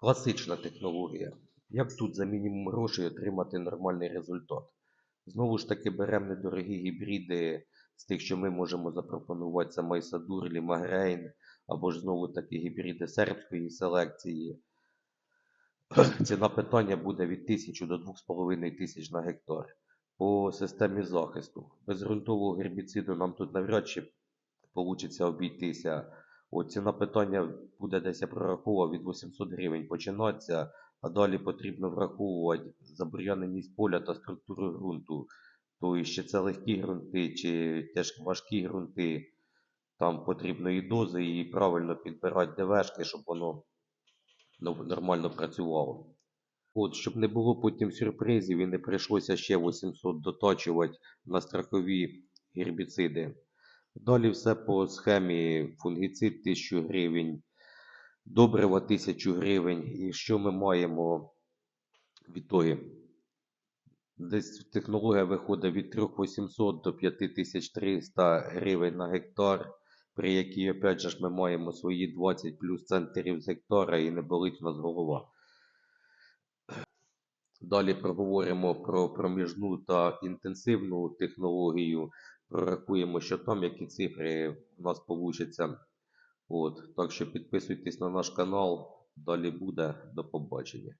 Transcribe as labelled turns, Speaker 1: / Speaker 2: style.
Speaker 1: Класична технологія. Як тут за мінімум грошей отримати нормальний результат? Знову ж таки беремо недорогі гібриди з тих, що ми можемо запропонувати, це Майсадур, Лімагрейн, або ж знову таки гібриди сербської селекції. Ціна питання буде від 1000 до 2500 тисяч на гектар. По системі захисту. Без ґрунтового гербіциду нам тут навряд чи вийде обійтися. Ціна питання буде десь я прораховував від 800 гривень починатися, а далі потрібно враховувати забур'яненість поля та структуру ґрунту. Тобто, чи це легкі ґрунти, чи теж важкі ґрунти. Там потрібно і дози, і правильно підбирати ДВшки, щоб воно ну, нормально працювало. От, щоб не було потім сюрпризів і не прийшлося ще 800 доточувати на страхові гербіциди. Далі все по схемі фунгіцид 1000 гривень, добрива 1000 гривень. І що ми маємо в ітогі? Десь технологія виходить від 3800 до 5300 гривень на гектар, при якій, опять же, ми маємо свої 20 плюс центрів з гектара і не болить у нас голова. Далі проговоримо про проміжну та інтенсивну технологію. Прорахуємо, що там, які цифри у нас получаться. От, так що підписуйтесь на наш канал. Далі буде. До побачення.